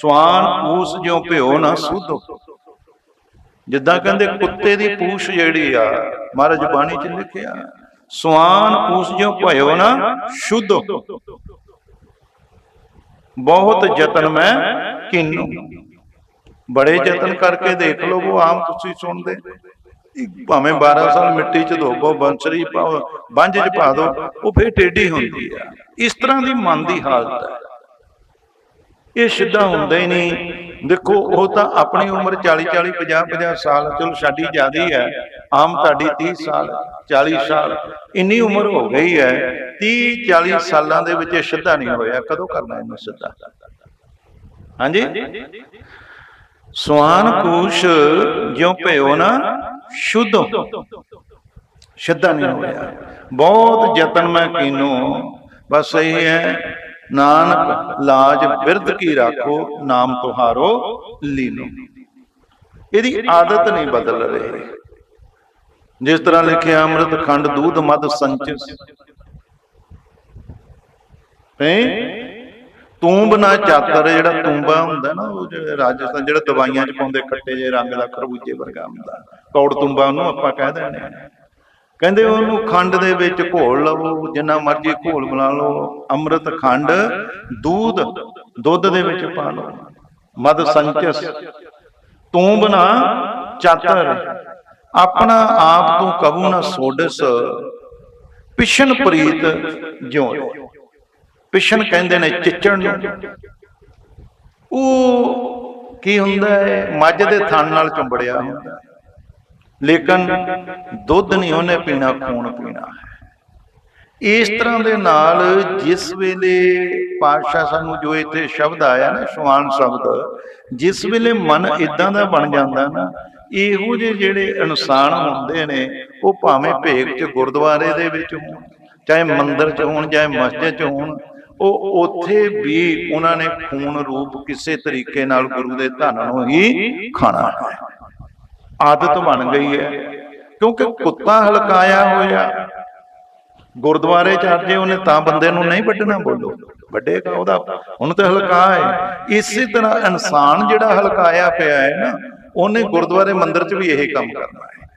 ਸਵਾਨ ਪੂਸ ਜਿਉ ਭਿਓ ਨਾ ਸੁਧੋ ਜਿੱਦਾਂ ਕਹਿੰਦੇ ਕੁੱਤੇ ਦੀ ਪੂਛ ਜਿਹੜੀ ਆ, ਮਹਾਰਾਜ ਬਾਣੀ ਚ ਲਿਖਿਆ, ਸਵਾਨ ਪੂਸ ਜਿਉ ਭਇਓ ਨਾ ਸ਼ੁੱਧ। ਬਹੁਤ ਯਤਨ ਮੈਂ ਕਿੰਨੂ। ਬੜੇ ਯਤਨ ਕਰਕੇ ਦੇਖ ਲਓ, ਉਹ ਆਮ ਤੁਸੀਂ ਸੁਣਦੇ। ਭਾਵੇਂ 12 ਸਾਲ ਮਿੱਟੀ ਚ ਧੋਬੋ ਬੰਸਰੀ ਪਾਓ, ਬੰਝ ਚ ਪਾ ਦੋ, ਉਹ ਫੇਰ ਟੇਢੀ ਹੁੰਦੀ ਆ। ਇਸ ਤਰ੍ਹਾਂ ਦੀ ਮਨ ਦੀ ਹਾਲਤ ਹੈ ਇਹ ਸਿੱਧਾ ਹੁੰਦਾ ਹੀ ਨਹੀਂ। ਦੇਖੋ, ਉਹ ਤਾਂ ਆਪਣੀ ਉਮਰ 40 40 50 50 ਸਾਲ, ਚਲੋ ਸਾਡੀ ਜ਼ਿਆਦੀ ਹੈ, ਆਮ ਤੁਹਾਡੀ 30 ਸਾਲ 40 ਸਾਲ, ਇੰਨੀ ਉਮਰ ਹੋ ਗਈ ਹੈ 30 40 ਸਾਲਾਂ ਦੇ ਵਿੱਚ ਇਹ ਸਿੱਧਾ ਨਹੀਂ ਹੋਇਆ, ਕਦੋਂ ਕਰਨਾ ਇਹਨੂੰ ਸਿੱਧਾ? ਹਾਂਜੀ? ਸਵਾਨ ਕੂਸ਼ ਜਿਉ ਭਇਓ ਨਾ, ਸ਼ੁੱਧ। ਸਿੱਧਾ ਨਹੀਂ ਹੋਇਆ। ਬਹੁਤ ਯਤਨ ਮੈਂ ਕੀਨੋ, ਬਸ ਇਹ ਹੈ ਨਾਨਕ, ਲਾਜ ਬਿਰਧ ਕੀ ਰਾਖੋ, ਨਾਮ ਤੁਹਾਰੋ ਲੀਨੋ ਇਹਦੀ ਆਦਤ ਨਹੀਂ ਬਦਲ ਰਹੀ। ਜਿਸ ਤਰ੍ਹਾਂ ਲਿਖਿਆ, ਅੰਮ੍ਰਿਤ ਖੰਡ ਦੂਧ ਮਦ ਸੰਚਸ। ਹੈ? ਤੂੰਬ ਨਾ ਚਾਤਰ, ਜਿਹੜਾ ਤੂੰਬਾ ਹੁੰਦਾ ਨਾ, ਉਹ ਜਿਹੜਾ ਰਾਜਸਥਾਨ, ਜਿਹੜਾ ਦਵਾਈਆਂ 'ਚ ਪਾਉਂਦੇ ਖੱਟੇ ਜੇ ਰੰਗ ਦਾ ਖਰਬੂਜੇ ਵਰਗਾ ਹੁੰਦਾ। ਕੌੜ ਤੂੰਬਾ ਉਹਨੂੰ ਆਪਾਂ ਕਹਿ ਦਿੰਦੇ ਆ ਕਹਿੰਦੇ ਉਹਨੂੰ ਖੰਡ ਦੇ ਵਿੱਚ ਘੋਲ ਲਵੋ ਜਿੰਨਾ ਮਰਜ਼ੀ ਘੋਲ ਬਣਾ ਲਓ, ਅੰਮ੍ਰਿਤ ਖੰਡ, ਦੁੱਧ ਦੁੱਧ ਦੇ ਵਿੱਚ ਪਾ ਲਓ। ਮਦ ਸੰਚਸ। ਤੂੰ ਬਣਾ ਚਾਤਰ। ਆਪਣਾ ਆਪ ਤੂੰ ਕਬੂ ਨਾ ਸੋਡਸ। ਪਿਸ਼ਨ ਪ੍ਰੀਤ ਜਿਉ। ਪਿਸ਼ਨ ਕਹਿੰਦੇ ਨੇ ਚਿੱਚਣ ਨੂੰ। ਉਹ ਕੀ ਹੁੰਦਾ ਹੈ? ਮੱਝ ਦੇ ਥਣ ਨਾਲ ਚੁੰਬੜਿਆ ਹੁੰਦਾ ਹੈ। ਲੇਕਿਨ ਦੁੱਧ ਨਹੀਂ ਉਹਨੇ ਪੀਣਾ, ਖੂਨ ਪੀਣਾ ਹੈ। ਇਸ ਤਰ੍ਹਾਂ ਦੇ ਨਾਲ ਜਿਸ ਵੇਲੇ ਪਾਤਸ਼ਾਹ ਸਾਨੂੰ ਜੋ ਇੱਥੇ ਸ਼ਬਦ ਆਇਆ ਨਾ ਸ਼ਵਾਨ ਸ਼ਬਦ, ਜਿਸ ਵੇਲੇ ਮਨ ਇਦਾਂ ਦਾ ਬਣ ਜਾਂਦਾ ਨਾ, ਇਹੋ ਜਿਹੇ ਜਿਹੜੇ ਇਨਸਾਨ ਹੁੰਦੇ ਨੇ, ਉਹ ਭਾਵੇਂ ਭੇਗ ਚ ਗੁਰਦੁਆਰੇ ਦੇ ਵਿੱਚ ਹੋਣ, ਚਾਹੇ ਮੰਦਿਰ ਚ ਹੋਣ, ਚਾਹੇ ਮਸਜਿਦ ਚ ਹੋਣ, ਉਹ ਉੱਥੇ ਵੀ ਉਹਨਾਂ ਨੇ ਖੂਨ ਰੂਪ ਕਿਸੇ ਤਰੀਕੇ ਨਾਲ ਗੁਰੂ ਦੇ ਧਨ ਨੂੰ ਹੀ ਖਾਣਾ ਹੈ। ਆਦਤ ਬਣ ਗਈ ਹੈ। ਕਿਉਂਕਿ ਕੁੱਤਾ ਹਲਕਾਇਆ ਹੋਇਆ। ਗੁਰਦੁਆਰੇ ਚ ਅੱਜ ਜੇ ਉਹਨੇ ਤਾਂ ਬੰਦੇ ਨੂੰ ਨਹੀਂ ਵੱਢਣਾ ਬੋਲੋ। ਵੱਡੇਗਾ ਉਹਦਾ। ਹੁਣ ਤੇ ਹਲਕਾ ਹੈ। ਇਸੇ ਤਰ੍ਹਾਂ ਇਨਸਾਨ ਜਿਹੜਾ ਹਲਕਾਇਆ ਪਿਆ ਹੈ ਨਾ, ਉਹਨੇ ਗੁਰਦੁਆਰੇ ਮੰਦਿਰ ਚ ਵੀ ਇਹ ਕੰਮ ਕਰਨਾ ਹੈ।